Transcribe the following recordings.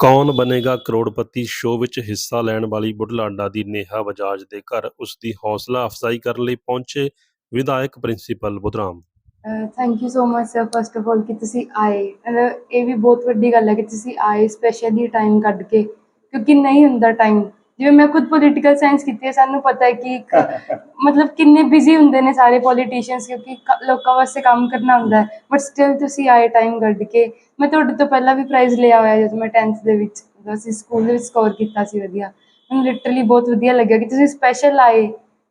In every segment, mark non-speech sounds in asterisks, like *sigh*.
ਕੌਣ ਬਣੇਗਾ ਕਰੋੜਪਤੀ? ਸ਼ੋਅ ਵਿੱਚ ਹਿੱਸਾ ਲੈਣ ਵਾਲੀ ਬੁਢਲਾਡਾ ਦੀ ਨੇਹਾ ਬਜਾਜ ਦੇ ਘਰ ਉਸ ਦੀ ਹੌਸਲਾ ਅਫਜ਼ਾਈ ਕਰਨ ਲਈ ਪਹੁੰਚੇ ਵਿਧਾਇਕ principal Budhram. Thank you so much sir first of all ਕਿ ਤੁਸੀਂ ਆਏ। ਇਹ ਵੀ ਬਹੁਤ ਵੱਡੀ ਗੱਲ ਹੈ ਕਿ ਤੁਸੀਂ ਆਏ ਸਪੈਸ਼ਲੀ ਟਾਈਮ ਕੱਢ ਕੇ, ਕਿਉਂਕਿ ਨਹੀਂ ਹੁੰਦਾ ਟਾਈਮ ਜਿਵੇਂ ਮੈਂ ਖੁਦ ਪੋਲੀਟੀਕਲ ਸਾਇੰਸ ਕੀਤੀ ਹੈ ਸਾਨੂੰ ਪਤਾ ਹੈ ਕਿ ਇੱਕ *laughs* ਮਤਲਬ ਕਿੰਨੇ ਬਿਜ਼ੀ ਹੁੰਦੇ ਨੇ ਸਾਰੇ ਪੋਲੀਟੀਸ਼ੀਅਨਸ ਕਿਉਂਕਿ ਕ- ਲੋਕਾਂ ਵਾਸਤੇ ਕੰਮ ਕਰਨਾ ਹੁੰਦਾ ਹੈ ਬਟ ਸਟਿਲ ਤੁਸੀਂ ਆਏ ਟਾਈਮ ਕੱਢ ਕੇ ਮੈਂ ਤੁਹਾਡੇ ਤੋਂ ਪਹਿਲਾਂ ਵੀ ਪ੍ਰਾਈਜ਼ ਲਿਆ ਹੋਇਆ ਜਦੋਂ ਮੈਂ 10th ਦੇ ਵਿੱਚ ਜਦੋਂ ਅਸੀਂ ਸਕੂਲ ਦੇ ਵਿੱਚ ਸਕੋਰ ਕੀਤਾ ਸੀ ਵਧੀਆ ਮੈਨੂੰ ਲਿਟਰਲੀ ਬਹੁਤ ਵਧੀਆ ਲੱਗਿਆ ਕਿ ਤੁਸੀਂ ਸਪੈਸ਼ਲ ਆਏ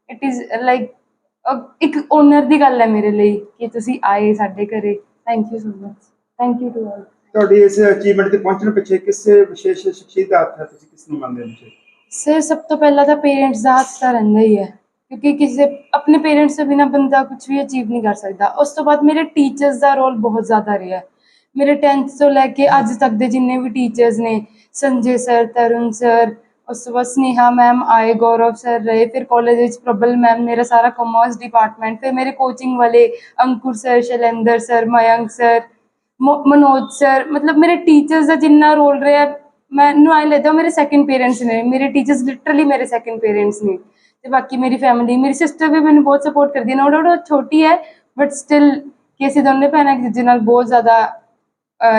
ਇਟ ਇਜ਼ ਲਾਈਕ ਇੱਕ ਓਨਰ ਦੀ ਗੱਲ ਹੈ ਮੇਰੇ ਲਈ ਕਿ ਤੁਸੀਂ ਆਏ ਸਾਡੇ ਘਰੇ thank you so much thank you to all ਤੁਹਾਡੀ ਇਸ ਅਚੀਵਮੈਂਟ ਤੇ ਪਹੁੰਚਣ ਪਿੱਛੇ ਕਿਸੇ ਵਿਸ਼ੇਸ਼ ਸ਼ਖਸੀਅਤ ਦਾ ਹੱਥ ਹੈ ਤੁਸੀਂ ਕਿਸ ਨੂੰ ਮੰਨਦੇ ਹੋ ਜੀ ਸਰ, ਸਭ ਤੋਂ ਪਹਿਲਾਂ ਤਾਂ ਪੇਰੈਂਟਸ ਦਾ ਹੱਥ ਤਾਂ ਰਹਿੰਦਾ ਹੀ ਹੈ, ਕਿਉਂਕਿ ਕਿਸੇ ਆਪਣੇ ਪੇਰੈਂਟਸ ਤੋਂ ਬਿਨਾ ਬੰਦਾ ਕੁਝ ਵੀ ਅਚੀਵ ਨਹੀਂ ਕਰ ਸਕਦਾ। ਉਸ ਤੋਂ ਬਾਅਦ ਮੇਰੇ ਟੀਚਰਸ ਦਾ ਰੋਲ ਬਹੁਤ ਜ਼ਿਆਦਾ ਰਿਹਾ। ਮੇਰੇ 10th ਤੋਂ ਲੈ ਕੇ ਅੱਜ ਤੱਕ ਦੇ ਜਿੰਨੇ ਵੀ ਟੀਚਰਸ ਨੇ, ਸੰਜੇ ਸਰ ਤਰੁਣ ਸਰ ਉਸ ਤੋਂ ਬਾਅਦ ਸਨੇਹਾ ਮੈਮ ਆਏ, ਗੌਰਵ ਸਰ ਰਹੇ, ਫਿਰ ਕਾਲਜ ਵਿੱਚ ਪ੍ਰਬਲ ਮੈਮ ਮੇਰਾ ਸਾਰਾ ਕਾਮਰਸ ਡਿਪਾਰਟਮੈਂਟ ਫਿਰ ਮੇਰੇ ਕੋਚਿੰਗ ਵਾਲੇ Ankur sir Shailendra sir Mayank sir Manoj sir ਮਤਲਬ ਮੇਰੇ ਟੀਚਰਸ ਦਾ ਜਿੰਨਾ ਰੋਲ ਰਿਹਾ ਮੈਨੂੰ ਆਈ ਲੱਗਦਾ ਮੇਰੇ ਸੈਕਿੰਡ ਪੇਰੈਂਟਸ ਨੇ, ਮੇਰੇ ਟੀਚਰਸ ਲਿਟਰਲੀ ਮੇਰੇ ਸੈਕਿੰਡ ਪੇਰੈਂਟਸ ਨੇ ਤੇ ਬਾਕੀ ਮੇਰੀ ਫੈਮਿਲੀ ਮੇਰੀ ਸਿਸਟਰ ਵੀ ਮੈਨੂੰ ਬਹੁਤ ਸਪੋਰਟ ਕਰਦੀ ਹੈ। ਨੋ ਡਾਊਟ ਛੋਟੀ ਹੈ ਬਟ ਸਟਿਲ ਕਿ ਅਸੀਂ ਦੋਨੇ ਭੈਣਾਂ ਇੱਕ ਨਾਲ ਬਹੁਤ ਜ਼ਿਆਦਾ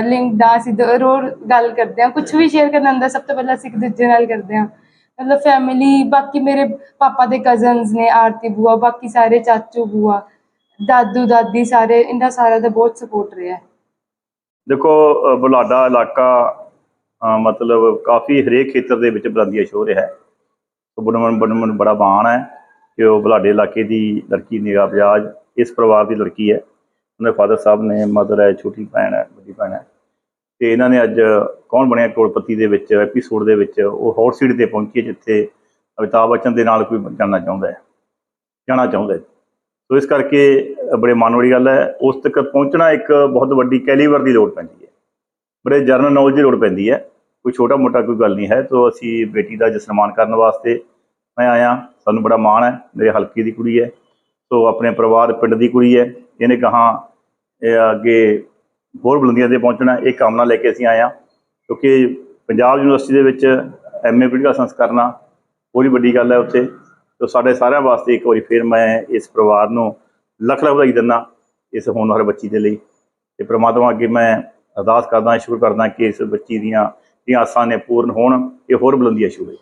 ਲਿੰਕਡ ਆ, ਅਸੀਂ ਦੋ- ਗੱਲ ਕਰਦੇ ਹਾਂ ਕੁਝ ਵੀ ਸ਼ੇਅਰ ਕਰਨਾ ਹੁੰਦਾ, ਸਭ ਤੋਂ ਪਹਿਲਾਂ ਅਸੀਂ ਇੱਕ ਦੂਜੇ ਨਾਲ ਕਰਦੇ ਹਾਂ। ਮਤਲਬ ਫੈਮਿਲੀ ਬਾਕੀ ਮੇਰੇ ਪਾਪਾ ਦੇ ਕਜ਼ਨਸ ਨੇ, ਆਰਤੀ ਬੂਆ, ਬਾਕੀ ਸਾਰੇ ਚਾਚੂ ਬੂਆ, ਦਾਦੂ, ਦਾਦੀ ਸਾਰੇ ਇਹਨਾਂ ਸਾਰਿਆਂ ਦਾ ਬਹੁਤ ਸਪੋਰਟ ਰਿਹਾ ਦੇਖੋ ਬੁਲਾਡਾ ਇਲਾਕਾ ਮਤਲਬ ਕਾਫੀ ਹਰੇਕ ਖੇਤਰ ਦੇ ਵਿੱਚ ਬੁਲੰਦੀਆਂ ਛੋ ਰਿਹਾ ਹੈ। ਸੋ ਬੜਮਨ ਬੜਮਨ ਬੜਾ ਮਾਣ ਹੈ ਕਿ ਉਹ ਬੁਲਾਡੇ ਇਲਾਕੇ ਦੀ ਲੜਕੀ ਨਿਗਾਹ ਬਜਾਜ, ਇਸ ਪਰਿਵਾਰ ਦੀ ਲੜਕੀ ਹੈ। ਉਹਦੇ ਫਾਦਰ ਸਾਹਿਬ ਨੇ ਮਦਰ ਹੈ, ਛੋਟੀ ਭੈਣ ਹੈ, ਵੱਡੀ ਭੈਣ ਹੈ। ਤੇ ਇਹਨਾਂ ਨੇ ਅੱਜ ਕੌਣ ਬਣਿਆ ਕਰੋੜਪਤੀ ਦੇ ਵਿੱਚ, ਐਪੀਸੋਡ ਦੇ ਵਿੱਚ, ਉਹ ਹੌਟ ਸੀਟ ਤੇ ਪਹੁੰਚੀ ਹੈ ਜਿੱਥੇ ਅਮਿਤਾਭ ਬੱਚਨ ਦੇ ਨਾਲ ਕੋਈ ਜਾਣਾ ਚਾਹੁੰਦਾ ਹੈ। ਜਾਣਾ ਚਾਹੁੰਦਾ ਹੈ। ਸੋ ਇਸ ਕਰਕੇ ਬੜੇ ਮਾਣ ਵਾਲੀ ਗੱਲ ਹੈ। ਉਸ ਤੱਕ ਪਹੁੰਚਣਾ ਇੱਕ ਬਹੁਤ ਵੱਡੀ ਕੈਲੀਵਰ ਦੀ ਲੋੜ ਪੈਂਦੀ ਹੈ। ਬੜੇ ਜਰਨਲ ਨੌਲੇਜ ਦੀ ਲੋੜ ਪੈਂਦੀ ਹੈ। ਕੋਈ ਛੋਟਾ ਮੋਟਾ ਕੋਈ ਗੱਲ ਨਹੀਂ ਹੈ। ਤੋਂ ਅਸੀਂ ਬੇਟੀ ਦਾ ਅੱਜ ਸਨਮਾਨ ਕਰਨ ਵਾਸਤੇ ਮੈਂ ਆਇਆ। ਸਾਨੂੰ ਬੜਾ ਮਾਣ ਹੈ। ਮੇਰੇ ਹਲਕੇ ਦੀ ਕੁੜੀ ਹੈ। ਸੋ ਆਪਣੇ ਪਰਿਵਾਰ ਪਿੰਡ ਦੀ ਕੁੜੀ ਹੈ। ਇਹਨੇ ਕਹਾ, ਇਹ ਅੱਗੇ ਹੋਰ ਬੁਲੰਦੀਆਂ ਤੇ ਪਹੁੰਚਣਾ ਇਹ ਕਾਮਨਾ ਲੈ ਕੇ ਅਸੀਂ ਆਏ ਹਾਂ ਕਿਉਂਕਿ ਪੰਜਾਬ ਯੂਨੀਵਰਸਿਟੀ ਦੇ ਵਿੱਚ ਐਮਏ ਪੋਲੀਟੀਕਲ ਸੰਸ ਕਰਨਾ ਬੜੀ ਵੱਡੀ ਗੱਲ ਹੈ ਉੱਥੇ। ਤੋ ਸਾਡੇ ਸਾਰਿਆਂ ਵਾਸਤੇ ਇੱਕ ਵਾਰੀ ਫਿਰ ਮੈਂ ਇਸ ਪਰਿਵਾਰ ਨੂੰ ਲੱਖ ਲੱਖ ਵਧਾਈ ਦਿੰਦਾ ਇਸ ਹੋਣਹਾਰ ਬੱਚੀ ਦੇ ਲਈ। ਤੇ ਪ੍ਰਮਾਤਮਾ ਅੱਗੇ ਮੈਂ ਅਰਦਾਸ ਕਰਦਾ ਸ਼ੁਕਰ ਕਰਦਾ ਕਿ ਇਸ ਬੱਚੀ ਦੀਆਂ ਜਿਹੜੀਆਂ ਆਸਾਂ ਨੇ ਪੂਰਨ ਹੋਣ ਇਹ ਹੋਰ ਬੁਲੰਦੀਆਂ ਛੂਹੇ